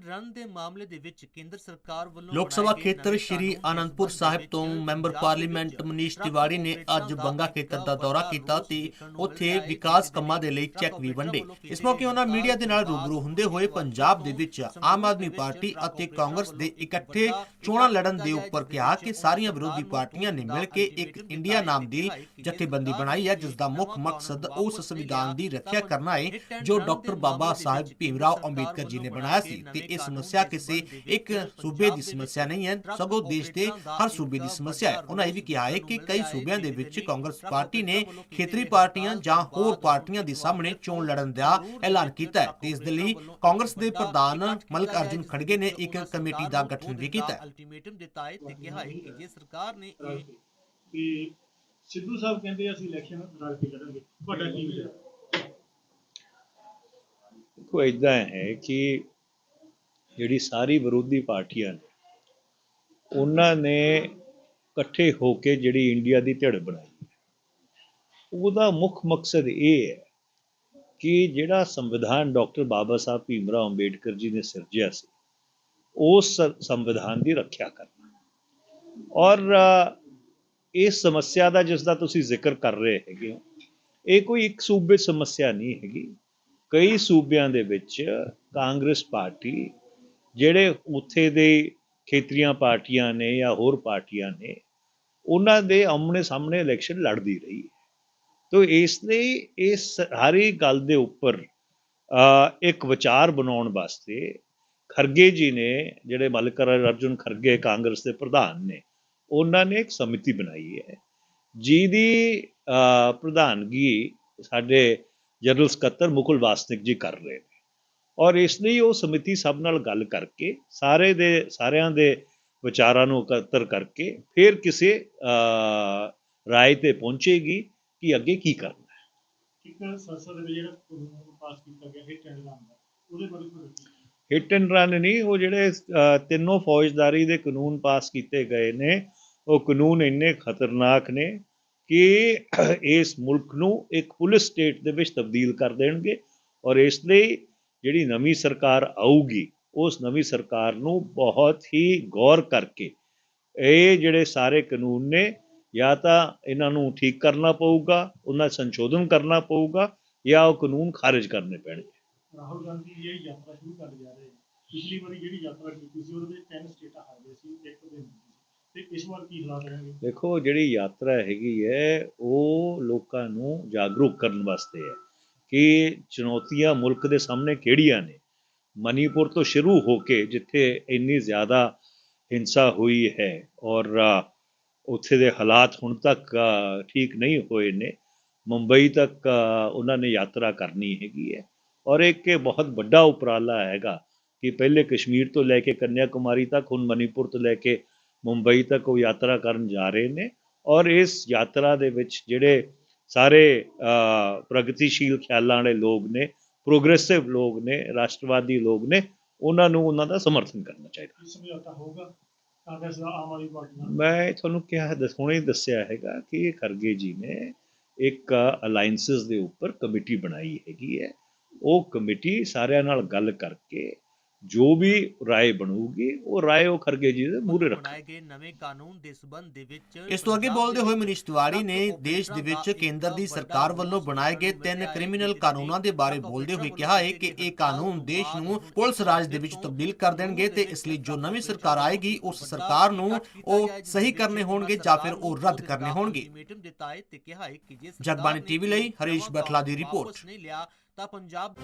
And run ਦੇ ਮਾਮਲੇ ਦੇ ਵਿੱਚ ਕੇਂਦਰ ਸਰਕਾਰ ਵੱਲੋਂ ਲੋਕ ਸਭਾ ਖੇਤਰ ਸ਼੍ਰੀ ਆਨੰਦਪੁਰ ਸਾਹਿਬ ਤੋਂ ਮੈਂਬਰ ਪਾਰਲੀਮੈਂਟ ਮਨੀਸ਼ ਤਿਵਾੜੀ ਨੇ ਅੱਜ ਬੰਗਾ ਖੇਤਰ ਦਾ ਦੌਰਾ ਕੀਤਾ ਤੇ ਉੱਥੇ ਵਿਕਾਸ ਕੰਮਾਂ ਦੇ ਲਈ ਚੈੱਕ ਵੀ ਵੰਡੇ। ਇਸ ਮੌਕੇ ਉਹਨਾਂ ਮੀਡੀਆ ਦੇ ਨਾਲ ਰੂਬਰੂ ਹੁੰਦੇ ਹੋਏ ਪੰਜਾਬ ਦੇ ਵਿੱਚ ਆਮ ਆਦਮੀ ਪਾਰਟੀ ਅਤੇ ਕਾਂਗਰਸ ਦੇ ਇਕੱਠੇ ਚੋਣਾਂ ਲੜਨ ਦੇ ਉੱਪਰ ਕਿਹਾ ਕਿ ਸਾਰੀਆਂ ਵਿਰੋਧੀ ਪਾਰਟੀਆਂ ਨੇ ਮਿਲ ਕੇ ਇੱਕ ਇੰਡੀਆ ਨਾਮ ਦੀ ਜਥੇਬੰਦੀ ਬਣਾਈ ਹੈ ਜਿਸ ਦਾ ਮੁੱਖ ਮਕਸਦ ਉਸ ਸੰਵਿਧਾਨ ਦੀ ਰੱਖਿਆ ਕਰਨਾ ਹੈ ਜੋ ਡਾਕਟਰ ਬਾਬਾ ਸਾਹਿਬ ਭੀਮਰਾਓ ਅੰਬੇਦਕਰ ਜੀ ਨੇ ਬਣਾਇਆ ਸੀ ਤੇ ਇਹ ਸਮੱਸਿਆ ਕਿਸੇ ਇੱਕ ਸੂਬੇ ਦੀ ਸਮੱਸਿਆ ਨਹੀਂ ਹੈ। ਸਗੋਂ ਦੇਸ਼ ਦੇ ਹਰ ਸੂਬੇ ਦੀ ਸਮੱਸਿਆ ਹੈ। ਉਹਨਾਂ ਇਹ ਵੀ ਕਿਹਾ ਹੈ ਕਿ ਕਈ ਸੂਬਿਆਂ ਦੇ ਵਿੱਚ ਕਾਂਗਰਸ ਪਾਰਟੀ ਨੇ ਖੇਤਰੀ ਪਾਰਟੀਆਂ ਜਾਂ ਹੋਰ ਪਾਰਟੀਆਂ ਦੇ ਸਾਹਮਣੇ ਚੋਣ ਲੜਨ ਦਾ ਐਲਾਨ ਕੀਤਾ ਹੈ। ਤੇ ਇਸ ਦੇ ਲਈ ਕਾਂਗਰਸ ਦੇ ਪ੍ਰਧਾਨ ਮਲਕ ਅਰਜੁਨ ਖੜਗੇ ਨੇ ਇੱਕ ਕਮੇਟੀ ਦਾ ਗਠਨ ਵੀ ਕੀਤਾ ਹੈ। ਅਲਟੀਮੇਟਮ ਦਿੱਤਾ ਹੈ ਤੇ ਕਿਹਾ ਹੈ ਕਿ ਜੇ ਸਰਕਾਰ ਨੇ ਇਹ ਕੇ ਤੇ ਸਿੱਧੂ ਸਾਹਿਬ ਕਹਿੰਦੇ ਅਸੀਂ ਇਲੈਕਸ਼ਨ ਰਲ ਕੇ ਲੜਾਂਗੇ ਤੁਹਾਡਾ ਕੀ ਵਿਚਾਰ? ਦੇਖੋ ਇਦਾਂ ਹੈ ਕਿ ਜਿਹੜੀ ਸਾਰੀ ਵਿਰੋਧੀ ਪਾਰਟੀਆਂ ਨੇ, ਉਹਨਾਂ ਨੇ ਇਕੱਠੇ ਹੋ ਕੇ ਜਿਹੜੀ ਇੰਡੀਆ ਦੀ ਧਿੜ ਬਣਾਈ ਉਹਦਾ ਮੁੱਖ ਮਕਸਦ ਇਹ ਹੈ ਕਿ ਜਿਹੜਾ ਸੰਵਿਧਾਨ ਡਾਕਟਰ ਬਾਬਾ ਸਾਹਿਬ ਭੀਮਰਾਓ ਅੰਬੇਡਕਰ ਜੀ ਨੇ ਸਿਰਜਿਆ ਸੀ ਉਸ ਸੰਵਿਧਾਨ ਦੀ ਰੱਖਿਆ ਕਰਨਾ। ਔਰ ਇਸ ਸਮੱਸਿਆ ਦਾ ਜਿਸ ਦਾ ਤੁਸੀਂ ਜ਼ਿਕਰ ਕਰ ਰਹੇ ਹੈਗੇ ਹੋ, ਇਹ ਕੋਈ ਇੱਕ ਸੂਬੇ ਸਮੱਸਿਆ ਨਹੀਂ ਹੈਗੀ। ਕਈ ਸੂਬਿਆਂ ਦੇ ਵਿੱਚ ਕਾਂਗਰਸ ਪਾਰਟੀ ਜਿਹੜੇ ਉੱਥੇ ਦੇ ਖੇਤਰੀਆਂ ਪਾਰਟੀਆਂ ਨੇ ਜਾਂ ਹੋਰ ਪਾਰਟੀਆਂ ਨੇ, ਉਹਨਾਂ ਦੇ ਆਮਣੇ ਸਾਹਮਣੇ ਇਲੈਕਸ਼ਨ ਲੜਦੀ ਰਹੀ ਹੈ। ਤੋ ਇਸ ਲਈ ਇਸ ਹਰੀ ਗੱਲ ਦੇ ਉੱਪਰ ਇੱਕ ਵਿਚਾਰ ਬਣਾਉਣ ਵਾਸਤੇ ਖਰਗੇ ਜੀ ਨੇ, ਜਿਹੜੇ ਮਲਕਰ ਅਰਜੁਨ ਖਰਗੇ ਕਾਂਗਰਸ ਦੇ ਪ੍ਰਧਾਨ ਨੇ, ਉਹਨਾਂ ਨੇ ਇੱਕ ਸਮਿਤੀ ਬਣਾਈ ਹੈ। ਜਿਹਦੀ ਪ੍ਰਧਾਨਗੀ ਸਾਡੇ ਜਨਰਲ ਸਕੱਤਰ ਮੁਕੁਲ ਵਾਸਨਿਕ ਜੀ ਕਰ ਰਹੇ ਨੇ। ਔਰ ਇਸ ਲਈ ਉਹ ਸਮਿਤੀ ਸਭ ਨਾਲ ਗੱਲ ਕਰਕੇ ਸਾਰੇ ਦੇ ਸਾਰਿਆਂ ਦੇ ਵਿਚਾਰਾਂ ਨੂੰ ਇਕੱਤਰ ਕਰਕੇ ਫਿਰ ਕਿਸੇ ਰਾਏ ਤੇ ਪਹੁੰਚੇਗੀ ਕਿ ਅੱਗੇ ਕੀ ਕਰਨਾ ਹੈ ਇੱਕ ਸੰਸਦ ਦੇ ਵਿੱਚ ਜਿਹੜਾ ਕਾਨੂੰਨ ਪਾਸ ਕੀਤਾ ਗਿਆ ਹਿੱਟ ਐਂਡ ਰਨ ਦਾ ਉਹਦੇ ਬਾਰੇ ਤੁਹਾਡਾ ਕੀ ਵਿਚਾਰ? ਹਿੱਟ ਐਂਡ ਰਨ ਨਹੀਂ ਉਹ ਜਿਹੜੇ ਤਿੰਨੋਂ ਫੌਜਦਾਰੀ ਦੇ ਕਾਨੂੰਨ ਪਾਸ ਕੀਤੇ ਗਏ ਨੇ ਉਹ ਕਾਨੂੰਨ ਇੰਨੇ ਖਤਰਨਾਕ ਨੇ ਕਿ ਇਸ ਮੁਲਕ ਨੂੰ ਇੱਕ ਪੁਲਿਸ ਸਟੇਟ ਦੇ ਵਿੱਚ ਤਬਦੀਲ ਕਰ ਦੇਣਗੇ ਔਰ ਇਸ ਲਈ ਜਿਹੜੀ ਨਵੀਂ ਸਰਕਾਰ ਆਊਗੀ ਉਸ ਨਵੀਂ ਸਰਕਾਰ ਨੂੰ ਬਹੁਤ ਹੀ ਗੌਰ ਕਰਕੇ ਇਹ ਜਿਹੜੇ ਸਾਰੇ ਕਾਨੂੰਨ ਨੇ ਜਾਂ ਤਾਂ ਇਹਨਾਂ ਨੂੰ ਠੀਕ ਕਰਨਾ ਪਊਗਾ ਉਹਨਾਂ 'ਚ ਸੰਸ਼ੋਧਨ ਕਰਨਾ ਪਊਗਾ ਜਾਂ ਉਹ ਕਾਨੂੰਨ ਖਾਰਜ ਕਰਨੇ ਪੈਣਗੇ। ਰਾਹੁਲ ਗਾਂਧੀ ਜਿਹੜੀ ਯਾਤਰਾ ਸ਼ੁਰੂ ਕਰਨ ਜਾ ਰਹੇ ਨੇ। ਪਿਛਲੀ ਵਾਰੀ ਜਿਹੜੀ ਯਾਤਰਾ ਕੀਤੀ ਸੀ ਉਹਦੇ ਵਿੱਚ ਤਿੰਨ ਸਟੇਟਾਂ ਹਾਰ ਗਏ ਸੀ ਇੱਕ ਦਿਨ ਤੇ ਇਸ ਵਾਰ ਕੀ ਹਾਲਾਤ ਰਹਿਣਗੇ? ਦੇਖੋ ਜਿਹੜੀ ਯਾਤਰਾ ਹੈਗੀ ਹੈ ਉਹ ਲੋਕਾਂ ਨੂੰ ਜਾਗਰੂਕ ਕਰਨ ਵਾਸਤੇ ਹੈ। ਕਿ ਚੁਣੌਤੀਆਂ ਮੁਲਕ ਦੇ ਸਾਹਮਣੇ ਕਿਹੜੀਆਂ ਨੇ? ਮਨੀਪੁਰ ਤੋਂ ਸ਼ੁਰੂ ਹੋ ਕੇ ਜਿੱਥੇ ਇੰਨੀ ਜ਼ਿਆਦਾ ਹਿੰਸਾ ਹੋਈ ਹੈ ਔਰ ਉੱਥੇ ਦੇ ਹਾਲਾਤ ਹੁਣ ਤੱਕ ਠੀਕ ਨਹੀਂ ਹੋਏ ਨੇ, ਮੁੰਬਈ ਤੱਕ ਉਹਨਾਂ ਨੇ ਯਾਤਰਾ ਕਰਨੀ ਹੈਗੀ ਹੈ। ਔਰ ਇੱਕ ਇਹ ਬਹੁਤ ਵੱਡਾ ਉਪਰਾਲਾ ਹੈਗਾ ਕਿ ਪਹਿਲੇ ਕਸ਼ਮੀਰ ਤੋਂ ਲੈ ਕੇ ਕੰਨਿਆ ਕੁਮਾਰੀ ਤੱਕ, ਹੁਣ ਮਨੀਪੁਰ ਤੋਂ ਲੈ ਕੇ ਮੁੰਬਈ ਤੱਕ ਉਹ ਯਾਤਰਾ ਕਰਨ ਜਾ ਰਹੇ ਨੇ। ਔਰ ਇਸ ਯਾਤਰਾ ਦੇ ਵਿੱਚ ਜਿਹੜੇ ਸਾਰੇ ਪ੍ਰਗਤੀਸ਼ੀਲ ਖਿਆਲਾਂ ਵਾਲੇ ਲੋਕ ਨੇ ਪ੍ਰੋਗਰੈਸਿਵ ਲੋਕ ਨੇ ਰਾਸ਼ਟਰਵਾਦੀ ਲੋਕ ਨੇ ਉਹਨਾਂ ਨੂੰ ਉਹਨਾਂ ਦਾ ਸਮਰਥਨ ਕਰਨਾ ਚਾਹੀਦਾ। ਸਮਝੌਤਾ ਹੋਊਗਾ ਕਾਂਗਰਸ ਦਾ ਆਮ ਆਦਮੀ ਪਾਰਟੀ ਨਾਲ। ਮੈਂ ਤੁਹਾਨੂੰ ਕਿਹਾ ਦੱਸ ਹੁਣੇ ਦੱਸਿਆ ਹੈਗਾ ਕਿ ਇਹ ਖਰਗੇ ਜੀ ਨੇ ਇੱਕ ਅਲਾਈਅੰਸਸ ਦੇ ਉੱਪਰ ਕਮੇਟੀ ਬਣਾਈ ਹੈਗੀ ਹੈ। ਉਹ ਕਮੇਟੀ ਸਾਰਿਆਂ ਨਾਲ ਗੱਲ ਕਰਕੇ ਜੋ ਵੀ ਰਾਏ ਬਣੂਗੀ ਉਹ ਰਾਏ ਉਹ ਖਰਗੇ ਜੀ ਦੇ ਮੂਹਰੇ ਰੱਖ। ਬਣਾਏ ਗਏ ਨਵੇਂ ਕਾਨੂੰਨ ਦੇ ਸਬੰਧ ਦੇ ਵਿੱਚ ਇਸ ਤੋਂ ਅੱਗੇ ਬੋਲਦੇ ਹੋਏ ਮਨੀਸ਼ ਤਿਵਾੜੀ ਨੇ ਦੇਸ਼ ਦੇ ਵਿੱਚ ਕੇਂਦਰ ਦੀ ਸਰਕਾਰ ਵੱਲੋਂ ਬਣਾਏ ਗਏ ਤਿੰਨ ਕ੍ਰਿਮੀਨਲ ਕਾਨੂੰਨਾਂ ਦੇ ਬਾਰੇ ਬੋਲਦੇ ਹੋਏ ਕਿਹਾ ਹੈ ਕਿ ਇਹ ਕਾਨੂੰਨ ਦੇਸ਼ ਨੂੰ ਪੁਲਿਸ ਰਾਜ ਦੇ ਵਿੱਚ ਤਬਦੀਲ ਕਰ ਦੇਣਗੇ ਤੇ ਇਸ ਲਈ ਜੋ ਨਵੀਂ ਸਰਕਾਰ ਆਏਗੀ ਉਸ ਸਰਕਾਰ ਨੂੰ ਉਹ ਸਹੀ ਕਰਨੇ ਹੋਣਗੇ ਜਾਂ ਫਿਰ ਉਹ ਰੱਦ ਕਰਨੇ ਹੋਣਗੇ। ਜਗਬਾਣੀ ਟੀਵੀ ਲਈ ਹਰੀਸ਼ ਬਟਲਾ ਦੀ ਰਿਪੋਰਟ। ਤਾਂ ਪੰਜਾਬ